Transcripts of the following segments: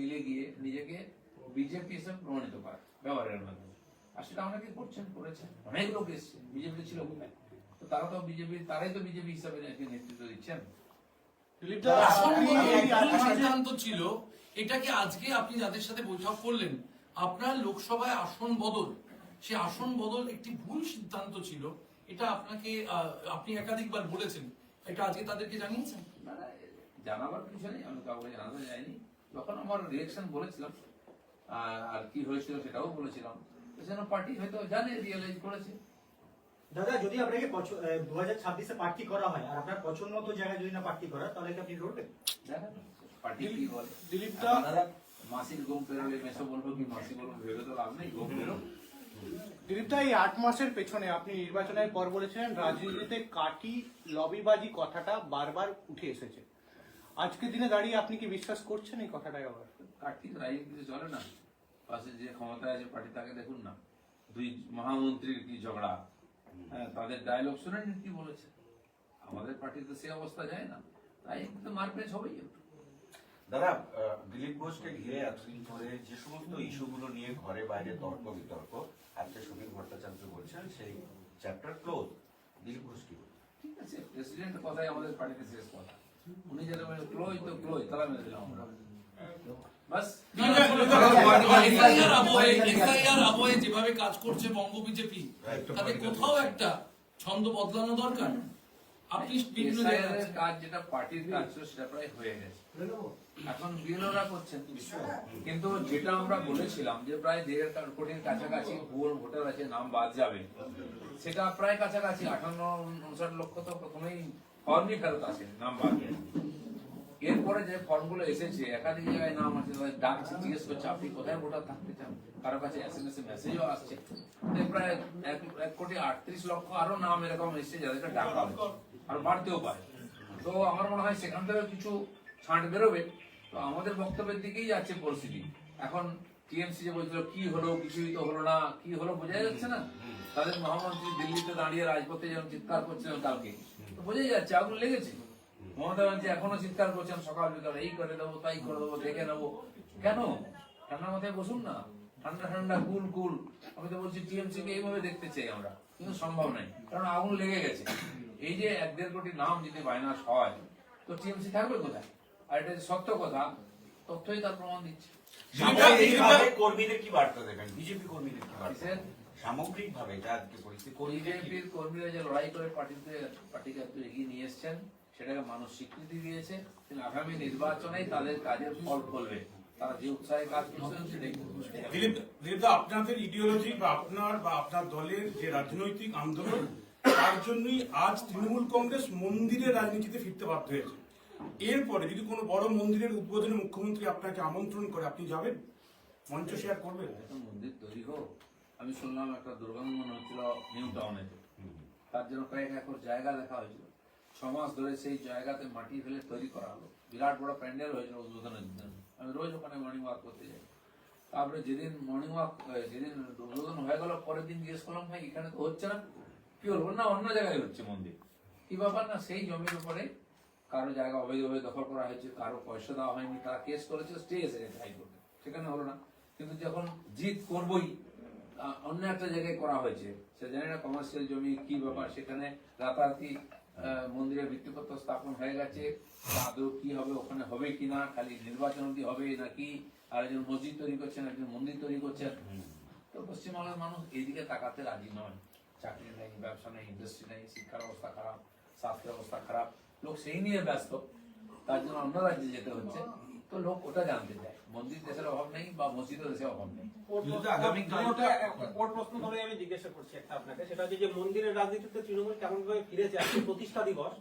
মিলে গিয়ে নিজেকে বিজেপি হিসেবে প্রমাণিত করে ব্যবহারের মাধ্যমে। আর সেটা অনেকে করছেন করেছেন। অনেক লোক এসছে। বিজেপি ছিল কোথায় তো তারা তো বিজেপি তারাই তো বিজেপি হিসাবে নেতৃত্ব দিচ্ছেন। সিদ্ধান্ত ছিল এটাকে আজকে আপনি যাদের সাথে বৈঠক করলেন আপনার লোকসভায় আসন বদল সে আসন বদল একটি ভুল সিদ্ধান্ত ছিল। এটা আপনাকে আহ, আপনি একাধিকবার বলেছেন। এটা আজকে তাদেরকে জানিয়েছেন? জানাবার কিছু নেই আমি কাউকে জানাতে যাইনি। যখন আমার রিয়েকশন বলেছিলাম আর কি হয়েছিল সেটাও বলেছিলাম। তো সেজন্য পার্টি হয়তো জানে রিয়েলাইজ করেছে। দাদা যদি আপনাকে দু হাজার ছাব্বিশে প্রার্থী করা হয় আর আপনার পছন্দ মতো জায়গায় যদি না প্রার্থী করা হয়, তাহলে কি আপনি লড়বেন? দেখেন পার্টি কি বলে? দিলীপ দা দাদা মাসির ঘুম পেরোলে মেসো বলব কি মাসি বলব ভেবে তো লাভ নেই ঘুম পেরো। দিলীপ দা এই আট মাসের পেছনে আপনি নির্বাচনের পর বলেছিলেন রাজনীতিতে কাটি লবিবাজি কথাটা বারবার উঠে এসেছে। আজকের দিনে দাঁড়িয়ে আপনি কি বিশ্বাস করছেন এই কথাটাই আবার? কার্তিক রাজনীতিতে চলে না পাশে যে ক্ষমতায় আছে পার্টি তাকে দেখুন না। দুই মহামন্ত্রীর কি ঝগড়া? হ্যাঁ তাদের ডায়লগ শুনেন কি বলেছে। আমাদের পার্টিতে সে অবস্থা যায় না। তাই তো মারপেচ হবেই একটু। দাদা আহ, দিলীপ ঘোষকে ঘিরে এতদিন ধরে যে সমস্ত ইস্যুগুলো নিয়ে ঘরে বাইরে তর্ক বিতর্ক আজকে সুনীল ভট্টাচার্য বলছেন সেই চ্যাপ্টার ক্লোজ দিলীপ ঘোষ কি বলছেন? ঠিক আছে প্রেসিডেন্ট কথাই আমাদের পার্টিতে শেষ কথা। উনি যেটা বলে ক্লোজ তো ক্লোজ তারা মেরে দিলাম আমরা। বাস। এসআইআর আবহে এসআইআর আবহে যেভাবে কাজ করছে বঙ্গ বিজেপি তাতে কোথাও একটা ছন্দ বদলানো দরকার? আপনি বিভিন্ন SIR জায়গায় এর কাজ যেটা পার্টির কাজ ছিল সেটা প্রায় হয়ে গেছে। এখন করছেন কিন্তু যেটা আমরা বলেছিলাম যে প্রায় দেড় কোটির কাছাকাছি ভুল ভোটার আছে নাম বাদ যাবে। সেটা প্রায় কাছাকাছি আঠান্ন উনষাট লক্ষ তো প্রথমেই ফর্মই ফেরত আছে, নাম এরপরে যে ফর্মগুলো এসেছে, একাধিক জায়গায় নাম আছে, তাদের ডাকছে জিজ্ঞেস করছে, আপনি কোথায় ভোটার? থাকতে চান? কারও কাছে এস এম এস এ মেসেজও আসছে প্রায় এক কোটি আটত্রিশ লক্ষ আরও নাম এরকম এসছে যাদেরকে ডাকা হয়েছে, আর বাড়তেও পারে। তো আমার মনে হয় সেখান থেকে কিছু ছাঁট বেরোবে। তো আমাদের বক্তব্যের দিকেই যাচ্ছে পরিস্থিতি। এখন টিএমসি যে বলছিল, কি হলো, কিছুই তো হলো না, কি হলো বোঝা যাচ্ছে না? তাদের মহামন্ত্রী দিল্লিতে দাঁড়িয়ে রাজপথে যেমন চিৎকার করছিলেন কালকে। তো বোঝাই যাচ্ছে আগুন লেগেছে। মমতা ব্যানার্জি এখনও চিৎকার করছেন সকাল বিকাল এই করে দেবো তাই করে দেবো দেখে নেব। কেন? ঠান্ডা মাথায় বসুন না। ঠান্ডা ঠান্ডা কুল কুল। আমি তো বলছি টিএমসি কে এইভাবে দেখতে চাই আমরা। কিন্তু সম্ভব নাই কারণ আগুন লেগে গেছে। এই যে এক দেড় কোটি নাম যদি মাইনাস হয় তো টিএমসি থাকবে কোথায়? আর এটা যে সত্য কথা তথ্যই তার প্রমাণ দিচ্ছে। কর্মীদের কি বার্তা দেবেন? বিজেপি কর্মীদের কি বার্তা? সামগ্রিকভাবে যা আজকে পরিস্থিতি বিজেপির কর্মীরা যে লড়াই করে পার্টিতে পার্টিকে একটু এগিয়ে নিয়ে এসছেন সেটাকে মানুষ স্বীকৃতি দিয়েছে। আগামী নির্বাচনে তাদের কাজের ফল ফলবে। তারা যে উৎসাহে কাজ করছেন সেটাই দিলীপ দিলীপ আপনাদের ইডিওলজি বা আপনার বা আপনার দলের যে রাজনৈতিক আন্দোলন তার জন্যই আজ তৃণমূল কংগ্রেস মন্দিরের রাজনীতিতে ফিরতে বাধ্য হয়েছে। এরপরে যদি কোনো বড় মন্দিরের উদ্বোধনে মুখ্যমন্ত্রী আপনাকে আমন্ত্রণ করে আপনি যাবেন? মঞ্চ শেয়ার করবেন? মন্দির তৈরি হোক আমি শুনলাম একটা দুর্গন্ধ মনে হচ্ছিল নিউ টাউনে তার জন্য কয়েক একর জায়গা দেখা হয়েছিল। ছ মাস ধরে সেই জায়গাতে মাটি ফেলে তৈরি করা হলো। বিরাট বড় প্যান্ডেল হয়েছিল উদ্বোধনের জন্য আমি রোজ ওখানে মর্নিং ওয়াক করতে যাই। তারপরে যেদিন মর্নিং ওয়াক যেদিন উদ্বোধন হয়ে গেল, পরের দিন জিজ্ঞেস করলাম, ভাই, এখানে তো হচ্ছে না? কি বলব না, অন্য জায়গায় হচ্ছে মন্দির। কি ব্যাপার না? সেই জমির উপরে কারও জায়গা অবৈধভাবে দখল করা হয়েছে, কারও পয়সা দেওয়া হয়নি, তারা কেস করেছে স্টে এসে হাইকোর্টে। সেখানে হলো না। কিন্তু যখন জিত করবই অন্য একটা জায়গায় করা হয়েছে। সে জানি না কমার্শিয়াল জমি কি ব্যাপার, সেখানে রাতারাতি মন্দিরের ভিত্তিপত্র স্থাপন হয়ে গেছে। আদৌ কি হবে, ওখানে হবে কিনা খালি নির্বাচন অবধি হবে নাকি? আর একজন মসজিদ তৈরি করছেন, একজন মন্দির তৈরি করছেন। তো পশ্চিমবাংলার মানুষ এইদিকে তাকাতে রাজি নয়। চাকরি নেই, ব্যবসা নেই ইন্ডাস্ট্রি নেই, শিক্ষার অবস্থা খারাপ স্বাস্থ্য অবস্থা খারাপ। লোক সেই নিয়ে ব্যস্ত। তার জন্য অন্য রাজ্যে যেতে হচ্ছে। তো লোক ওটা জানতে চায়। মন্দির দেশের অভাব নেই বা মসজিদও দেশের অভাব নেই। প্রশ্ন ধরে আমি জিজ্ঞাসা করছি একটা আপনাকে। সেটা হচ্ছে যে মন্দিরের রাজনীতিতে তৃণমূল কেমন ভাবে ফিরেছে? আজকে প্রতিষ্ঠা দিবস।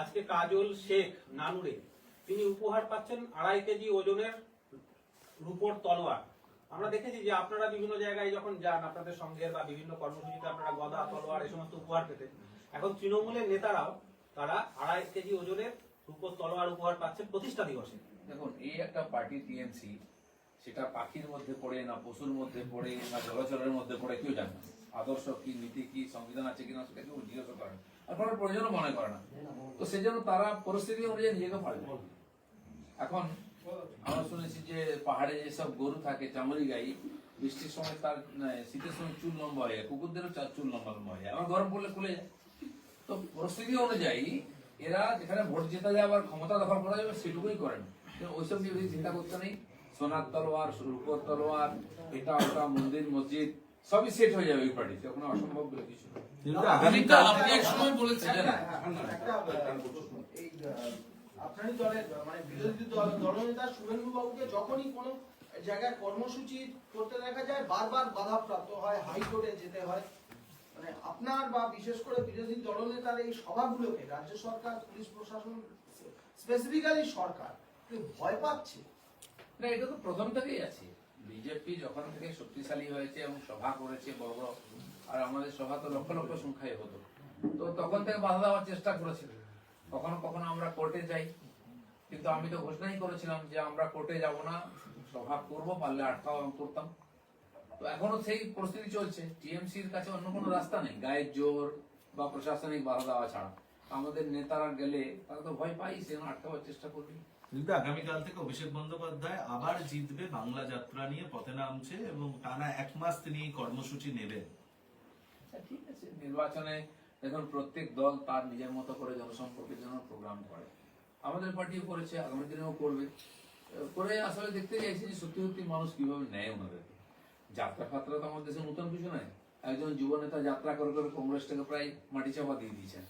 আজকে কাজল শেখ নানুরে তিনি উপহার পাচ্ছেন আড়াই কেজি ওজনের রূপোর তলোয়ার। আমরা দেখেছি যে আপনারা বিভিন্ন জায়গায় যখন যান আপনাদের সঙ্গে বা বিভিন্ন কর্মসূচিতে আপনারা গদা তলোয়ার এই সমস্ত উপহার পেতেন। এখন তৃণমূলের নেতারাও তারা আড়াই কেজি ওজনের রূপোর তলোয়ার উপহার পাচ্ছেন প্রতিষ্ঠা দিবসে। দেখুন, এই একটা পার্টি টিএমসি সেটা পাখির মধ্যে পড়ে না পশুর মধ্যে পড়ে না জলচরের মধ্যে পড়ে, কেউ জানে না। আদর্শ কি, নীতি কি, সংবিধান আছে কিনা, সেটা কেউ জিজ্ঞাসা করে আর কোনো প্রয়োজনও মনে করে না। তো সেই জন্য তারা পরিস্থিতি অনুযায়ী নিজেকে পাল্টে এখন আমরা শুনেছি যে পাহাড়ে যেসব গরু থাকে, চামড়ি গাই, বৃষ্টির সময় তার শীতের সময় চুল লম্বা হয়ে যায়, কুকুরদেরও চুল লম্বা লম্বা হয়ে যায়। আবার গরম পড়লে খুলে যায়। তো পরিস্থিতি অনুযায়ী এরা যেখানে ভোট জেতা যায় আবার ক্ষমতা দখল করা যাবে, সেটুকুই করেন ওইসব নিয়ে বেশি চিন্তা করতে নেই সোনার তলোয়ার রূপর তলোয়ার এটা ওটা মন্দির মসজিদ সবই সেট হয়ে যাবে ওই পার্টিতে ওখানে অসম্ভব বলে কিছু আপনি এক সময় বলেছিলেন একটা প্রশ্ন। এই আহ, আপনারই দলের মানে বিরোধী দল দলনেতা শুভেন্দু বাবুকে যখনই কোনো জায়গায় কর্মসূচি করতে দেখা যায় বারবার বাধাপ্রাপ্ত হয় হাইকোর্টে যেতে হয় মানে আপনার বা বিশেষ করে বিরোধী দলনেতার এই সভাগুলোকে রাজ্য সরকার পুলিশ প্রশাসন স্পেসিফিক্যালি সরকার ভয় পাচ্ছে? না, এটা তো প্রথম থেকেই আছে। বিজেপি যখন থেকে শক্তিশালী হয়েছে এবং সভা করেছে বড় বড় আর আমাদের সভা তো লক্ষ লক্ষ সংখ্যায় হতো। তো তখন থেকে বাধা দেওয়ার চেষ্টা করেছিল। কখনো কখনো আমরা কোর্টে যাই। কিন্তু আমি তো ঘোষণাই করেছিলাম যে আমরা কোর্টে যাব না, সভা করব, পারলে আটকাও করতাম। তো এখনও সেই পরিস্থিতি চলছে। টিএমসির কাছে অন্য কোনো রাস্তা নেই। গায়ের জোর বা প্রশাসনিক বাধা দেওয়া ছাড়া। আমাদের নেতারা গেলে তারা তো ভয় পাই সে আটকাবার চেষ্টা করবে। কিন্তু আগামীকাল থেকে অভিষেক বন্দ্যোপাধ্যায় আবার জিতবে বাংলা যাত্রা নিয়ে পথে নামছে এবং টানা এক মাস তিনি এই কর্মসূচি নেবেন। আচ্ছা, ঠিক আছে। নির্বাচনে দেখুন প্রত্যেক দল তার নিজের মতো করে জনসম্পর্কের জন্য প্রোগ্রাম করে আমাদের পার্টিও করেছে আগামী দিনেও করবে। করে আসলে দেখতে চাইছি যে সত্যি সত্যি মানুষ কীভাবে নেয় ওনাদেরকে যাত্রা ফাত্রা তো আমাদের দেশে নতুন কিছু নয়। একজন যুব নেতা যাত্রা করে করে কংগ্রেসটাকে প্রায় মাটি চাপা দিয়ে দিয়েছেন।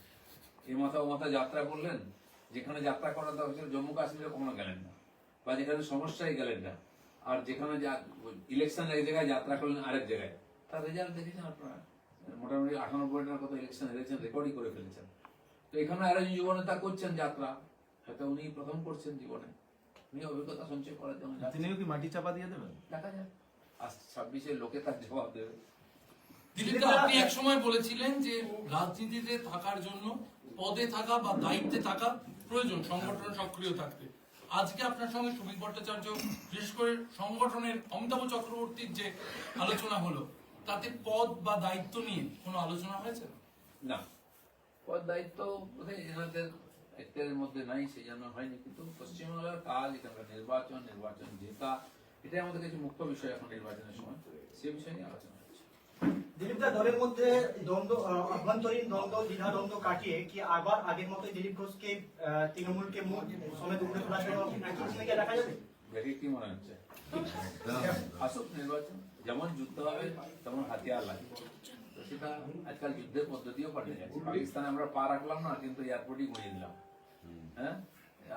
এ মাথা ও মাথা যাত্রা করলেন যেখানে যাত্রা করার দরকার ছিল জম্মু কাশ্মীরে কখনো গেলেন না। বা যেখানে সমস্যায় গেলেন না। আর যেখানে ইলেকশন এক জায়গায় যাত্রা করলেন আরেক জায়গায়। তার রেজাল্ট দেখেছেন আপনারা? মোটামুটি আটানব্বইটার কত ইলেকশন হেরেছেন রেকর্ডই করে ফেলেছেন। তো এখানে আরও যুব নেতা করছেন যাত্রা। হয়তো উনি প্রথম করছেন জীবনে। উনি অভিজ্ঞতা সঞ্চয় করার জন্য। তিনিও কি মাটি চাপা দিয়ে দেবেন? দেখা যাক। আজ ছাব্বিশে লোকে তার জবাব দেবে। দিলীপদা আপনি এক সময় বলেছিলেন যে রাজনীতিতে থাকার জন্য পদে থাকা বা দায়িত্বে থাকা প্রয়োজন সংগঠন সক্রিয় থাকতে। আজকে আপনার সঙ্গে সুমিত ভট্টাচার্য বিশেষ করে সংগঠনের অমিতাভ চক্রবর্তীর যে আলোচনা হলো তাতে পদ বা দায়িত্ব নিয়ে কোনো আলোচনা হয়েছে? না। পদ দায়িত্ব বোধহয় এনাদের এর মধ্যে নাই সেই জন্য হয়নি কিন্তু পশ্চিমবাংলার কাজ এখানকার নির্বাচন নির্বাচন জেতা এটাই আমাদের কাছে মুখ্য বিষয় এখন নির্বাচনের সময়। সে বিষয় নিয়ে আলোচনা। দিলীপদা দলের মধ্যে দ্বন্দ্ব আহ, আভ্যন্তরীণ দ্বন্দ্ব দ্বিধা দ্বন্দ্ব কাটিয়ে কি আবার আগের মতো দিলীপ ঘোষকে তৃণমূলকে মুখ সমেত উপরে ভূমিকা দেখা যাবে? কি মনে হচ্ছে। আসুক নির্বাচন যেমন যুদ্ধ হবে তেমন হাতিয়ার লাগে। তো সেটা আজকাল যুদ্ধের পদ্ধতিও পাল্টে গেছে পাকিস্তানে আমরা পা রাখলাম না কিন্তু এয়ারপোর্টই গুঁড়িয়ে দিলাম। হ্যাঁ?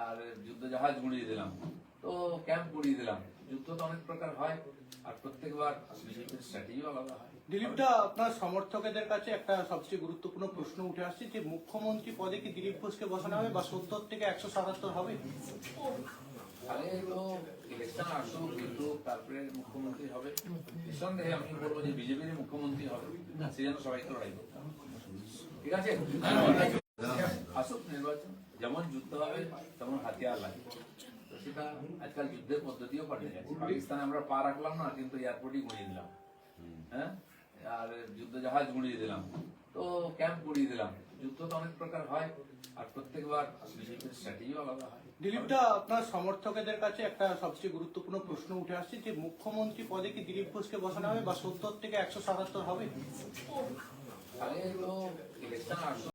আর যুদ্ধ জাহাজ গুঁড়িয়ে দিলাম। তো ক্যাম্প গুঁড়িয়ে দিলাম। যুদ্ধ তো অনেক প্রকার হয় আর প্রত্যেকবার বিজেপির স্ট্র্যাটেজিও আলাদা হয়। দিলীপদা আপনার সমর্থকদের কাছে একটা সবচেয়ে গুরুত্বপূর্ণ প্রশ্ন উঠে আসছে যে মুখ্যমন্ত্রী পদে কি দিলীপ ঘোষকে বসানো হবে বা সত্তর থেকে একশো সাতাত্তর হবে? আগে তো ইলেকশন আসুক কিন্তু তারপরে মুখ্যমন্ত্রী হবে। নিঃসন্দেহে আমি বলব যে বিজেপির মুখ্যমন্ত্রী হবে। সে যেন সবাইকে লড়াই করতে। ঠিক আছে? আসুক নির্বাচন। যেমন যুদ্ধ হবে তেমন হাতিয়ার লাগে। সেটা আজকাল যুদ্ধের পদ্ধতিও পাল্টে গেছে পাকিস্তানে আমরা পা রাখলাম না কিন্তু এয়ারপোর্টই গুঁড়িয়ে দিলাম। হ্যাঁ? আর যুদ্ধ জাহাজ গুঁড়িয়ে দিলাম। তো ক্যাম্প গুঁড়িয়ে দিলাম। যুদ্ধ তো অনেক প্রকার হয় আর প্রত্যেকবার বিজেপির স্ট্র্যাটেজিও আলাদা হয়। দিলীপদা আপনার সমর্থকদের কাছে একটা সবচেয়ে গুরুত্বপূর্ণ প্রশ্ন উঠে আসছে যে মুখ্যমন্ত্রী পদে কি দিলীপ ঘোষকে বসানো হবে বা সত্তর থেকে একশো সাতাত্তর হবে? আগে তো ইলেকশন আসুক